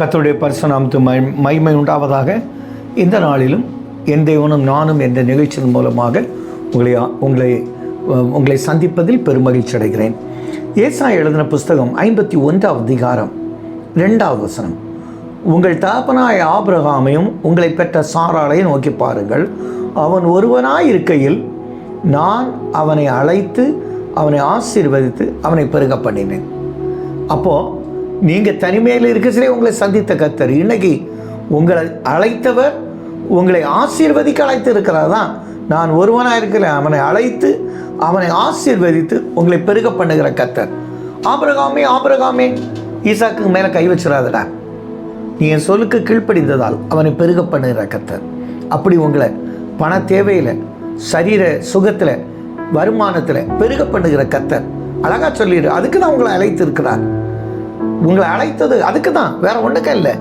கத்தருடைய பரிசுநாமத்து மை மைமை உண்டாவதாக இந்த நாளிலும் என் தேவனும் நானும் என்ற நிகழ்ச்சியின் மூலமாக உங்களை உங்களை உங்களை சந்திப்பதில் பெருமகிழ்ச்சி அடைகிறேன். ஏசா எழுதின புஸ்தகம் ஐம்பத்தி ஒன்றாவது அதிகாரம் ரெண்டாவது வசனம். உங்கள் தாப்பனாய் ஆபிரகாமையும் உங்களை பெற்ற சாராளையும் நோக்கி பாருங்கள். அவன் ஒருவனாய் இருக்கையில் நான் அவனை அழைத்து அவனை ஆசீர்வதித்து அவனை பெருக பண்ணினேன். அப்போது நீங்கள் தனிமையில் இருக்கிற உங்களை சந்தித்த கத்தர் இன்னைக்கு உங்களை அழைத்தவர் உங்களை ஆசீர்வதிக்க அழைத்து இருக்கிறார் தான் நான் ஒருவனாக இருக்கிறேன் அவனை அழைத்து அவனை ஆசீர்வதித்து உங்களை பெருக பண்ணுகிற கத்தர் ஆபரகாமே ஆபிரகாமே ஈசாக்கு மேலே கை வச்சிடாதடா நீ என் சொல்லுக்கு கீழ்ப்படிந்ததால் அவனை பெருக பண்ணுகிற கத்தர் அப்படி உங்களை பண தேவையில் சரீர சுகத்தில் வருமானத்தில் பெருக பண்ணுகிற கத்தர் அழகாக சொல்லிடு அதுக்கு தான் உங்களை அழைத்து இருக்கிறார் உங்களை அழைத்தது அதுக்கு தான் வேற ஒன்றுக்கும் இல்லை.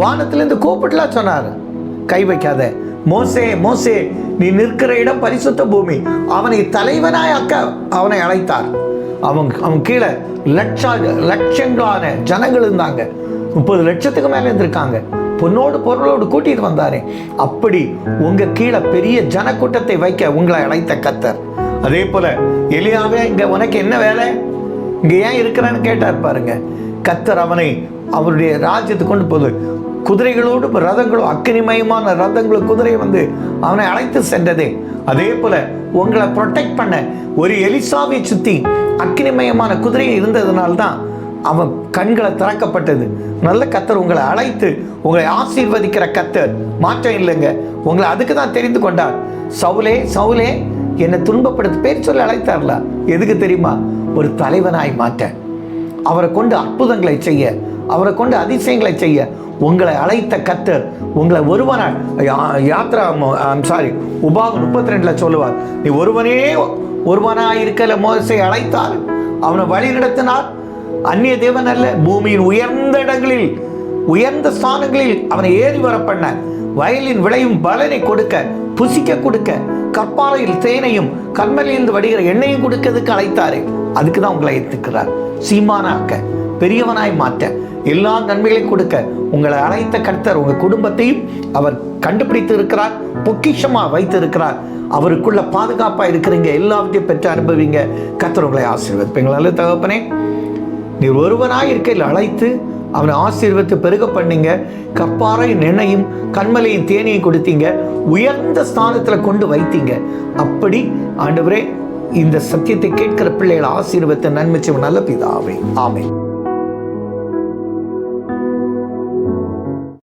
வானத்திலேருந்து கூப்பிட்டுலாம் சொன்னார். கை வைக்காத. மோசே மோசே நீ நிற்கிற இடம் பரிசுத்த பூமி. அவனை தலைவனாய் அக்க அவனை அழைத்தார். அவன் அவன் கீழே லட்சா லட்சங்களான ஜனங்கள் இருந்தாங்க. முப்பது லட்சத்துக்கு மேலே இருந்திருக்காங்க. பொண்ணோடு பொருளோடு கூட்டிட்டு வந்தாரே. அப்படி உங்க கீழே பெரிய ஜனக்கூட்டத்தை வைக்க உங்களை அழைத்த கத்தர். அதே போல எளியாவே இங்க உனக்கு என்ன வேலை? இங்க ஏன் இருக்கிறான்னு கேட்டார் பாருங்க கத்தர் அவனை அவருடைய ராஜ்யத்தை கொண்டு போகுது குதிரைகளோடு ரதங்களும் அக்கினிமயமான ரதங்களும் குதிரை வந்து அவனை அழைத்து சென்றதே. அதே போல உங்களை ப்ரொடெக்ட் பண்ண ஒரு எலிசாவை அக்னிமயமான அக்கினிமயமான குதிரை இருந்ததுனால்தான் அவன் கண்களை திறக்கப்பட்டது. நல்ல கத்தர் உங்களை அழைத்து உங்களை ஆசீர்வதிக்கிற கத்தர். மாற்றம் இல்லைங்க. உங்களை அதுக்கு தான் தெரிந்து கொண்டார். சவுலே சவுலே என்னை துன்பப்படுத்த பேர் சொல்லி அழைத்தார்ல. எதுக்கு தெரியுமா? ஒரு தலைவனாய் மாற்ற அவரை கொண்டு அற்புதங்களை செய்ய அவரை கொண்டு அதிசயங்களை செய்ய உங்களை அழைத்த கத்தர் உங்களை ஒருவனாய் யா- யாத்ரா சாரி உபாகம் முப்பத்தி ரெண்டுல சொல்லுவார் நீ ஒருவனே ஒருவனாக இருக்கல மோசை அழைத்தார் அவனை வழி நடத்தினார் அந்நிய தேவன் அல்ல பூமியின் உயர்ந்த இடங்களில் உயர்ந்த ஸ்தானங்களில் அவனை ஏறி வர பண்ண வயலின் விளையும் பலனை கொடுக்க புசிக்க கொடுக்க கற்பாறையில் தேனையும் கண்மலிலிருந்து வடிகிற எண்ணெயும் கொடுக்கிறதுக்கு அழைத்தாரே அதுக்கு தான் உங்களை ஏற்றுக்கிறார் சீமானாக்க பெரியவனாய் மாற்ற எல்லா நன்மைகளையும் கொடுக்க உங்களை அழைத்த கர்த்தர் உங்க குடும்பத்தையும் அவர் கண்டுபிடித்து இருக்கிறார் பொக்கிஷமா வைத்து இருக்கிறார் அவருக்குள்ள பாதுகாப்பா இருக்கிறீங்க எல்லாவற்றையும் பெற்று அனுபவிங்க. கர்த்தர் உங்களை ஆசீர்வதிப்பீங்களா? தகப்பனே நீர் ஒருவனாய் இருக்கையில் அழைத்து அவனை ஆசீர்வத்து பெருக பண்ணீங்க. கப்பாறை நினையும் கண்மலையும் தேனையும் கொடுத்தீங்க. உயர்ந்த ஸ்தானத்தில் கொண்டு வைத்தீங்க. அப்படி ஆண்டவரே இந்த சத்தியத்தை கேட்கிற பிள்ளைகள் ஆசீர்வத்தை நன்மை செய்வோம் நல்ல பிதாவே. ஆமென்.